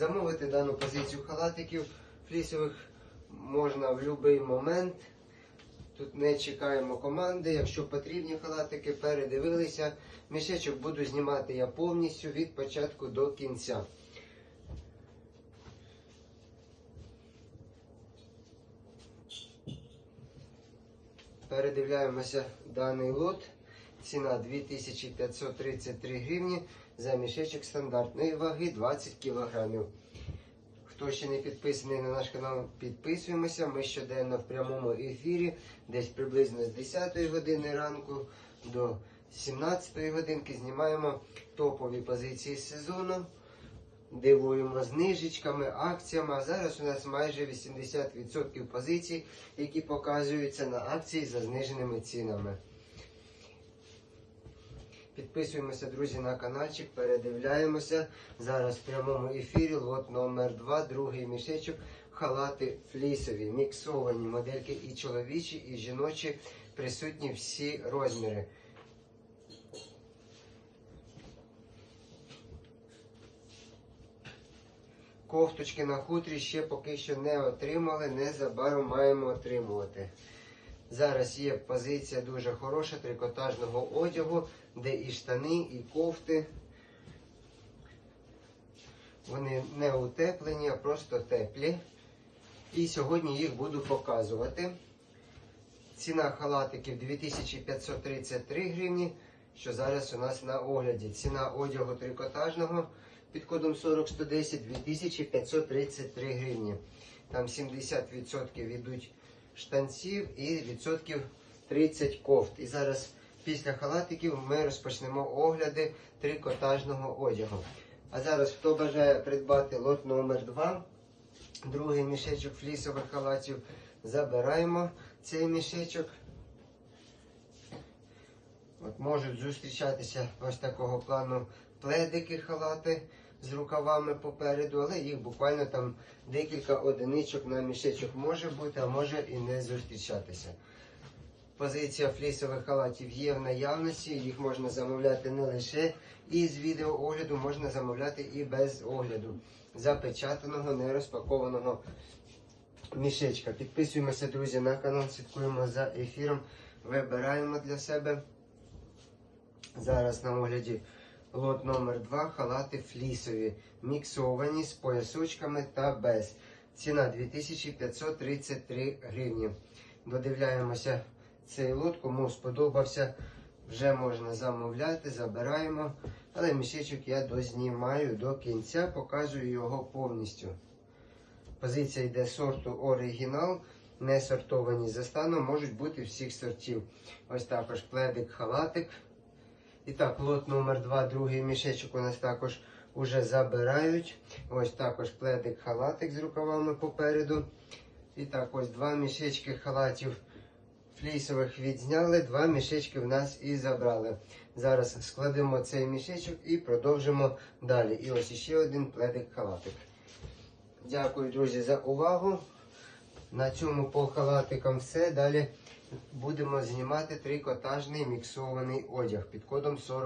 Замовити дану позицію халатиків флісових можна в будь-який момент. Тут не чекаємо команди. Якщо потрібні халатики, передивилися. Мішечок буду знімати я повністю від початку до кінця. Передивляємося даний лот. Ціна 2533 гривні за мішечок стандартної ваги 20 кілограмів. Хто ще не підписаний на наш канал, підписуємося. Ми щоденно в прямому ефірі, десь приблизно з 10 години ранку до 17 годинки знімаємо топові позиції сезону. Дивуємо знижечками, акціями. А зараз у нас майже 80% позицій, які показуються на акції за зниженими цінами. Підписуємося, друзі, на каналчик, передивляємося. Зараз в прямому ефірі лот номер 2 другий мішечок, халати флісові, міксовані модельки і чоловічі, і жіночі, присутні всі розміри. Кофточки на хутрі ще поки що не отримали, незабаром маємо отримувати. Зараз є позиція дуже хороша трикотажного одягу, де і штани, і кофти. Вони не утеплені, а просто теплі. І сьогодні їх буду показувати. Ціна халатиків 2533 гривні, що зараз у нас на огляді. Ціна одягу трикотажного під кодом 40110 2533 гривні. Там 70% йдуть штанців і відсотків 30 кофт. І зараз після халатиків ми розпочнемо огляди трикотажного одягу. А зараз хто бажає придбати лот номер 2 другий мішечок флісових халатів, забираємо цей мішечок. От можуть зустрічатися ось такого плану пледики халати з рукавами попереду, але їх буквально там декілька одиничок на мішечок може бути, а може і не зустрічатися. Позиція флісових халатів є в наявності, їх можна замовляти не лише із відеоогляду, можна замовляти і без огляду запечатаного, нерозпакованого мішечка. Підписуємося, друзі, на канал, слідкуємо за ефіром, вибираємо для себе. Зараз на огляді лот номер 2 халати флісові, міксовані з поясочками та без. Ціна 2533 гривні. Додивляємося цей лот, кому сподобався, вже можна замовляти, забираємо. Але мішечок я дознімаю до кінця, показую його повністю. Позиція йде сорту оригінал, не сортовані за станом, можуть бути всіх сортів. Ось також пледик, халатик. І так, лот номер 2 другий мішечок у нас також уже забирають. Ось також пледик, халатик з рукавами попереду. І так, ось два мішечки халатів флісових відзняли, два мішечки в нас і забрали. Зараз складемо цей мішечок і продовжимо далі. І ось ще один пледик халатик. Дякую, друзі, за увагу. На цьому по халатикам все. Далі будемо знімати трикотажний міксований одяг під кодом 40.